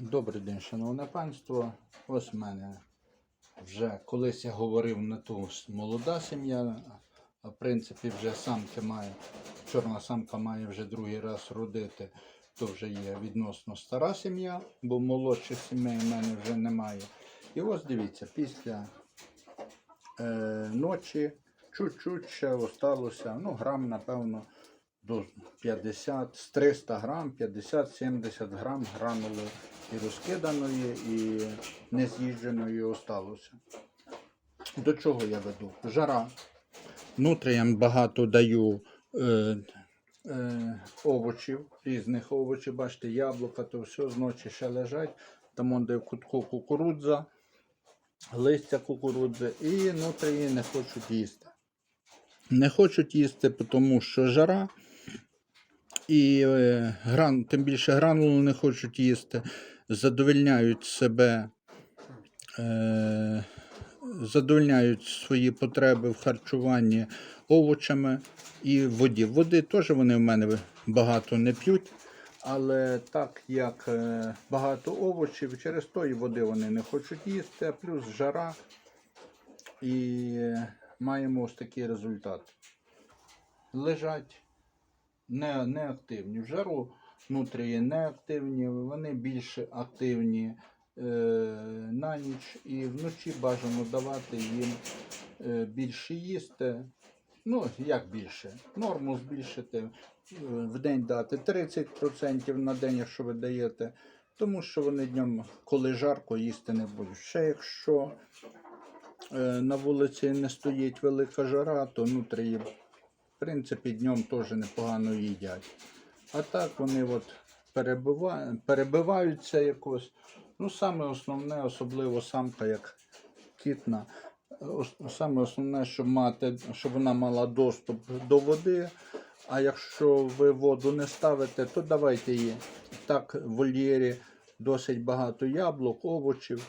Добрий день, шановне панство. Ось в мене вже колись я говорив на ту молода сім'я, в принципі вже самки має, чорна самка має вже другий раз родити, то вже є відносно стара сім'я, бо молодших сімей в мене вже немає. І ось дивіться, після е, ночі чуть-чуть ще осталося, ну, грам, напевно, до 50, з 300 грам, 50-70 грам гранули і розкиданої, і нез'їждженої осталося. До чого я веду? Жара. Нутріям багато даю е, е, овочів, різних овочів. Бачите, яблука, то все зночі ще лежать. Там де в кутку кукурудза, листя кукурудзи, і нутрії не хочуть їсти. Не хочуть їсти, тому що жара. І е, гран, тим більше гранулу не хочуть їсти, задовольняють себе, е, задовольняють свої потреби в харчуванні овочами і воді. Води теж вони в мене багато не п'ють, але так як е, багато овочів, через то води вони не хочуть їсти, а плюс жара. І е, маємо ось такий результат. Лежать не, не активні. В жару нутрії не активні, вони більш активні е, на ніч і вночі бажано давати їм е, більше їсти. Ну, як більше? Норму збільшити. е, В день дати 30% на день, якщо ви даєте. Тому що вони днем, коли жарко, їсти не будуть. Ще якщо е, на вулиці не стоїть велика жара, то нутрії в принципі, днем теж непогано їдять. А так вони от перебивають, перебиваються якось. Ну, саме основне, особливо самка, як кітна. Саме основне, щоб мати, щоб вона мала доступ до води. А якщо ви воду не ставите, то давайте їй так в вольєрі досить багато яблук, овочів,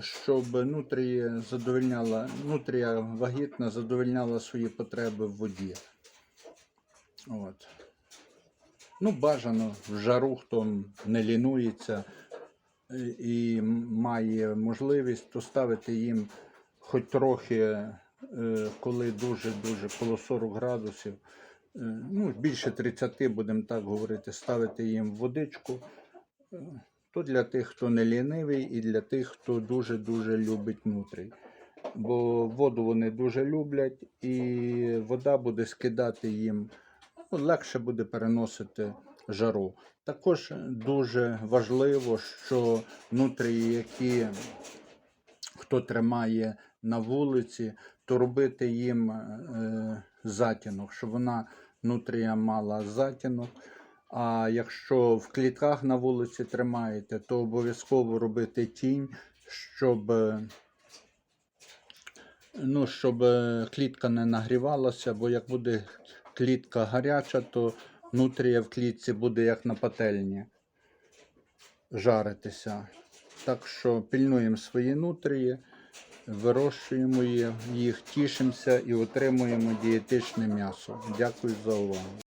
щоб нутрія задовольняла, нутрія вагітна задовольняла свої потреби в воді. От. Ну, бажано в жару, хто не лінується е, і має можливість, то ставити їм хоч трохи, е, коли дуже-дуже коло 40 градусів, е, ну, більше 30, будемо так говорити, ставити їм водичку. То для тих, хто не лінивий, і для тих, хто дуже-дуже любить нутрій. Бо воду вони дуже люблять, і вода буде скидати їм легше буде переносити жару. Також дуже важливо, що нутрії, які хто тримає на вулиці, то робити їм е, затінок, щоб вона нутрія мала затінок. А якщо в клітках на вулиці тримаєте, то обов'язково робити тінь, щоб, ну, щоб е, клітка не нагрівалася, бо як буде клітка гаряча, то нутрія в клітці буде як на пательні жаритися. Так що пільнуємо свої нутрії, вирощуємо їх, їх тішимося і отримуємо дієтичне м'ясо. Дякую за увагу.